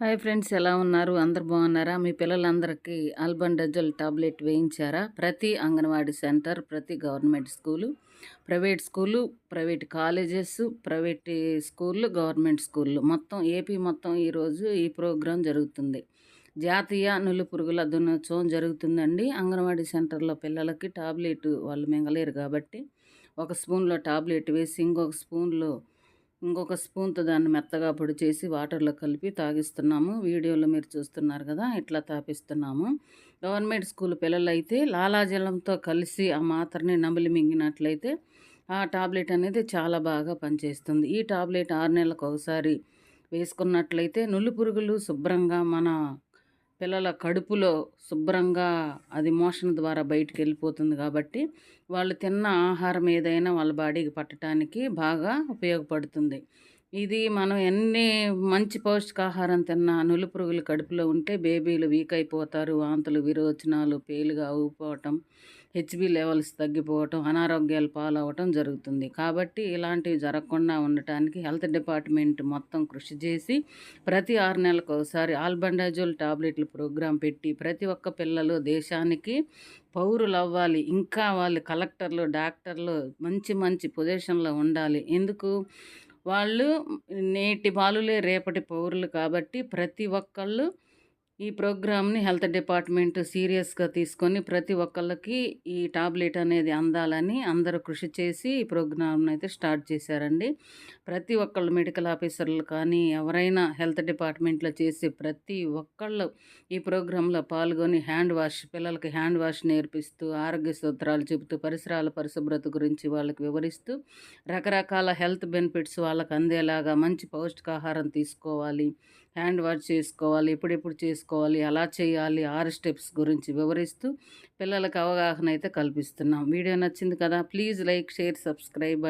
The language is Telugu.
హాయ్ ఫ్రెండ్స్ ఎలా ఉన్నారు? అందరు బాగున్నారా? మీ పిల్లలందరికీ అల్బండజల్ టాబ్లెట్ వేయించారా? ప్రతి అంగన్వాడీ సెంటర్ ప్రతి government school private school private colleges private స్కూళ్ళు గవర్నమెంట్ స్కూళ్ళు. మొత్తం ఏపీ మొత్తం ఈరోజు ఈ ప్రోగ్రాం జరుగుతుంది. జాతీయ నులు పురుగుల దినోత్సవం జరుగుతుందండి. అంగన్వాడీ సెంటర్లో పిల్లలకి టాబ్లెట్ వాళ్ళు మింగలేరు కాబట్టి ఒక స్పూన్లో టాబ్లెట్ వేసి ఇంకొక స్పూన్లో ఇంకొక స్పూన్తో దాన్ని మెత్తగా పొడి చేసి వాటర్లో కలిపి తాగిస్తున్నాము. వీడియోలో మీరు చూస్తున్నారు కదా ఇట్లా తాపిస్తున్నాము. గవర్నమెంట్ స్కూల్ పిల్లలు అయితే లాలాజలంతో కలిసి ఆ మాత్రని నమిలి మింగినట్లయితే ఆ టాబ్లెట్ అనేది చాలా బాగా పనిచేస్తుంది. ఈ టాబ్లెట్ ఆరు నెలలకు ఒకసారి వేసుకున్నట్లయితే నుల్లి పురుగులు శుభ్రంగా మన పిల్లల కడుపులో శుభ్రంగా అది మోషన్ ద్వారా బయటికి వెళ్ళిపోతుంది కాబట్టి వాళ్ళు తిన్న ఆహారం ఏదైనా వాళ్ళ బాడీకి పట్టడానికి బాగా ఉపయోగపడుతుంది. ఇది మనం ఎన్ని మంచి పౌష్టికాహారం తిన్నా నులు పురుగులు కడుపులో ఉంటే బేబీలు వీక్ అయిపోతారు వాంతులు విరోచనాలు పేలుగా ఊపోవటం హెచ్బి లెవెల్స్ తగ్గిపోవటం అనారోగ్యాలు పాలవటం జరుగుతుంది. కాబట్టి ఇలాంటివి జరగకుండా ఉండటానికి హెల్త్ డిపార్ట్మెంట్ మొత్తం కృషి చేసి ప్రతి ఆరు నెలలకు ఒకసారి ఆల్బండాజోల్ టాబ్లెట్లు ప్రోగ్రాం పెట్టి ప్రతి ఒక్క పిల్లలు దేశానికి పౌరులు అవ్వాలి. ఇంకా వాళ్ళు కలెక్టర్లు డాక్టర్లు మంచి మంచి పొజిషన్లో ఉండాలి. ఎందుకు? వాళ్ళు నేటి బాలులే రేపటి పౌరులు కాబట్టి ప్రతి ఒక్కళ్ళు ఈ ప్రోగ్రామ్ని హెల్త్ డిపార్ట్మెంట్ సీరియస్గా తీసుకొని ప్రతి ఒక్కళ్ళకి ఈ టాబ్లెట్ అనేది అందాలని అందరూ కృషి చేసి ఈ ప్రోగ్రామ్ని అయితే స్టార్ట్ చేశారండి. ప్రతి ఒక్కళ్ళు మెడికల్ ఆఫీసర్లు కానీ ఎవరైనా హెల్త్ డిపార్ట్మెంట్లో చేసే ప్రతి ఒక్కళ్ళు ఈ ప్రోగ్రాంలో పాల్గొని హ్యాండ్ వాష్ పిల్లలకి హ్యాండ్ వాష్ నేర్పిస్తూ ఆరోగ్య సూత్రాలు చెబుతూ పరిసరాల పరిశుభ్రత గురించి వాళ్ళకి వివరిస్తూ రకరకాల హెల్త్ బెనిఫిట్స్ వాళ్ళకి అందేలాగా మంచి పౌష్టికాహారం తీసుకోవాలి. హ్యాండ్ వాష్ చేసుకోవాలి ఎప్పుడెప్పుడు చేసుకోవాలి ఎలా చేయాలి ఆరు స్టెప్స్ గురించి వివరిస్తూ పిల్లలకు అవగాహన అయితే కల్పిస్తున్నాం. వీడియో నచ్చింది కదా ప్లీజ్ లైక్ షేర్ సబ్స్క్రైబ్